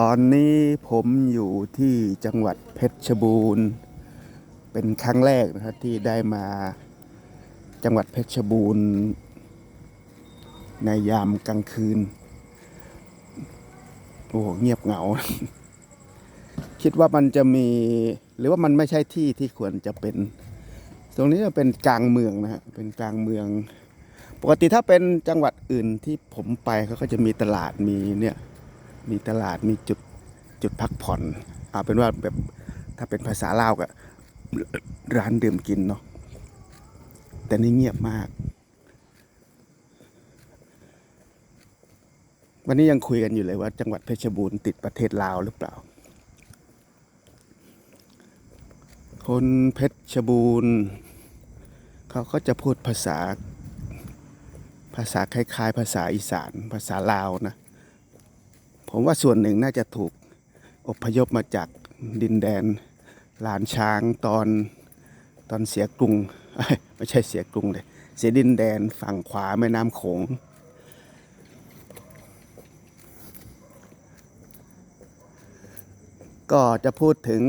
ตอนนี้ผมอยู่ที่จังหวัดเพชรบูรณ์ เป็นครั้งแรกนะครับที่ได้มาจังหวัดเพชรบูรณ์ ในยามกลางคืน โอ้โหเงียบเหงา คิดว่ามันจะมี หรือว่ามันไม่ใช่ที่ที่ควรจะเป็น ตรงนี้จะเป็นกลางเมืองนะฮะเป็นกลางเมือง ปกติถ้าเป็นจังหวัดอื่นที่ผมไปเขาก็จะมีตลาดมีเนี่ย มีตลาดมีจุดจุดพักผ่อนเอาเป็นว่าแบบถ้าเป็นภาษาลาวก็ร้านดื่มกินเนาะแต่นี่เงียบมาก วันนี้ยังคุยกันอยู่เลยว่า จังหวัดเพชรบูรณ์ติดประเทศลาวหรือเปล่า คนเพชรบูรณ์เขาก็จะพูดภาษา ภาษาคล้ายๆ ภาษาอีสาน ภาษาลาวนะ ผมว่าส่วนหนึ่งน่าจะถูกอพยพมาจากดินแดนลานช้างตอนตอนเสียกรุง ไม่ใช่เสียกรุงเลย เสียดินแดนฝั่งขวาแม่น้ำโขง ก็จะพูดถึง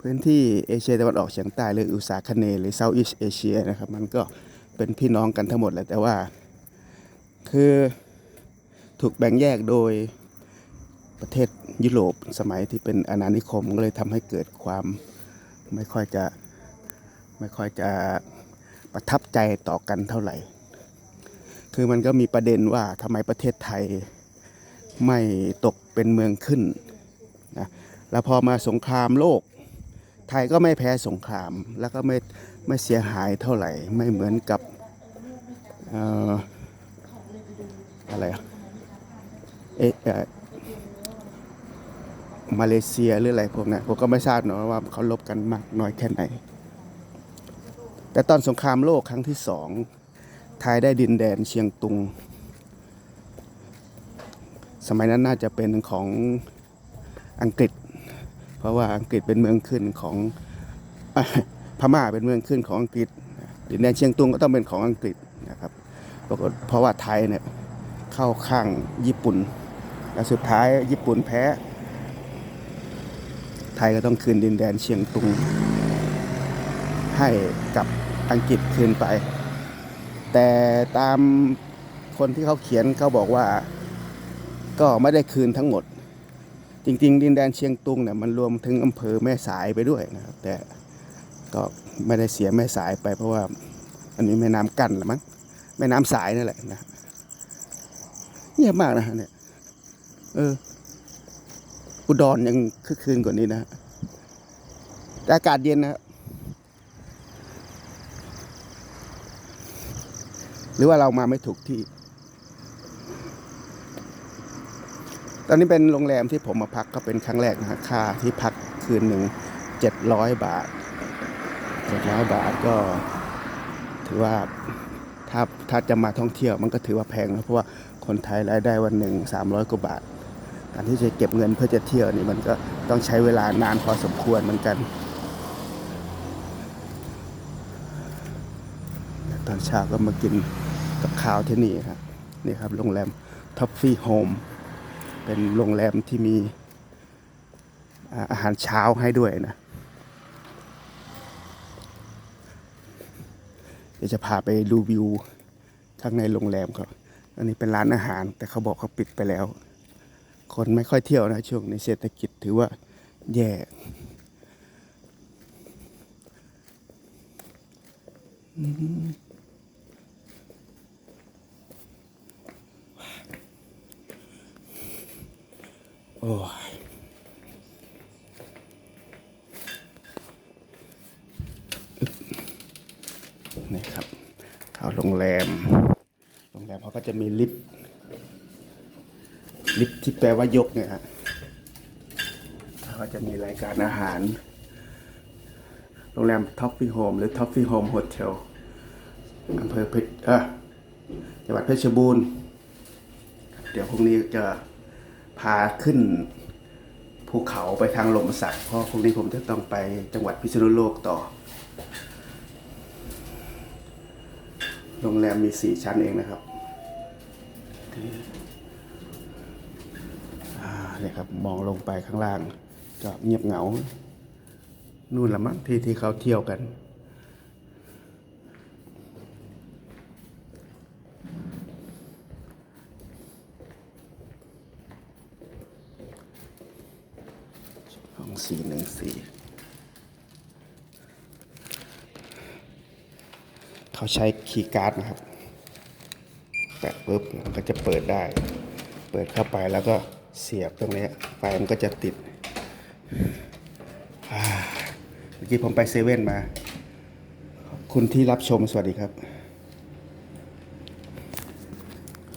พื้นที่เอเชียตะวันออกเฉียงใต้หรืออุตสาคเนหรือเซาท์อีสเอเชียนะครับ มันก็เป็นพี่น้องกันทั้งหมดแหละแต่ว่า คือ ถูกแบ่งแยกโดยประเทศยุโรปสมัยที่เป็นอาณานิคมก็เลยทำให้เกิดความไม่ค่อยจะไม่ค่อยจะประทับใจต่อกันเท่าไหร่ คือมันก็มีประเด็นว่าทำไมประเทศไทยไม่ตกเป็นเมืองขึ้นนะแล้วพอมาสงครามโลก ไทยก็ไม่แพ้สงคราม แล้วก็ไม่ไม่เสียหายเท่าไหร่ ไม่เหมือนกับอออะไรอะ มาเลเซียหรืออะไรพวกนั้นผมก็ไม่ทราบเนอะว่าเขาลบกันมากน้อยแค่ไหน แต่ตอนสงครามโลกครั้งที่สองไทยได้ดินแดนเชียงตุง สมัยนั้นน่าจะเป็นของอังกฤษ เพราะว่าอังกฤษเป็นเมืองขึ้นของอพม่าเป็นเมืองขึ้นของอังกฤษ ดินแดนเชียงตุงก็ต้องเป็นของอังกฤษนะครับปรากฏเพราะว่าไทยเนี่ยเข้าข้างญี่ปุ่น และสุดท้ายญี่ปุ่นแพ้ ไทยก็ต้องคืนดินแดนเชียงตุง ให้กับอังกฤษคืนไป แต่ตามคนที่เขาเขียนเขาบอกว่าก็ไม่ได้คืนทั้งหมด จริง ๆ ดินแดนเชียงตุงเนี่ยมันรวมถึงอำเภอแม่สายไปด้วยนะครับ แต่ก็ไม่ได้เสียแม่สายไปเพราะว่ามันมีแม่น้ำกั้นหรือมั้งแม่น้ำสายนั่นแหละนะเงียบมากนะเนี่ย เออ อุดรยังคึกคืนกว่านี้นะแต่อากาศเย็นนะครับหรือว่าเรามาไม่ถูกที่ ตอนนี้เป็นโรงแรมที่ผมมาพักก็เป็นครั้งแรกนะฮะค่าที่พักคืนหนึ่งเจ็ดร้อยบาทเจ็ดร้อยบาทก็ ถือว่าถ้าถ้าจะมาท่องเที่ยวมันก็ถือว่าแพงนะเพราะว่าคนไทยรายได้วันหนึ่งสามร้อยกว่าบาท การที่จะเก็บเงินเพื่อจะเที่ยวนี่มันก็ต้องใช้เวลานานพอสมควรเหมือนกันตอนเช้าก็มากินกับข้าวที่นี่ครับนี่ครับโรงแรมท็อฟฟี่โฮมเป็นโรงแรมที่มีอาอาหารเช้าให้ด้วยนะ เดี๋ยวจะพาไปดูวิวข้างในโรงแรมครับ อันนี้เป็นร้านอาหารแต่เขาบอกเขาปิดไปแล้ว คนไม่ค่อยเที่ยวนะช่วงในเศรษฐกิจถือว่าแย่โอ้ยนี่ครับเข้าโรงแรม โรงแรมเขาก็จะมีลิฟต์ ลิฟที่แปลว่ายกเนี่ยฮะก็จะมีรายการอาหาร โรงแรมท็อฟฟี่โฮมหรือท็อฟฟี่โฮมโฮเทลอำเภอเพชรเออจังหวัดเพชรบูรณ์ เดี๋ยวพรุ่งนี้จะพาขึ้นภูเขาไปทางลมสักเพราะพรุ่งนี้ผมจะต้องไปจังหวัดพิษณุโลกต่อ โรงแรมมีสี่ชั้นเองนะครับ เนี่ยครับมองลงไปข้างล่างก็เงียบเหงา นู่นละมั้งที่ที่เขาเที่ยวกัน ห้องสี่หนึ่งสี่เขาใช้คีย์การ์ดนะครับ แปะปุ๊บมันก็จะเปิดได้ เปิดเข้าไปแล้วก็ เสียบตรงนี้ไฟมันก็จะติดเมื่อกี้ผมไปเซเว่นมา คุณที่รับชมสวัสดีครับ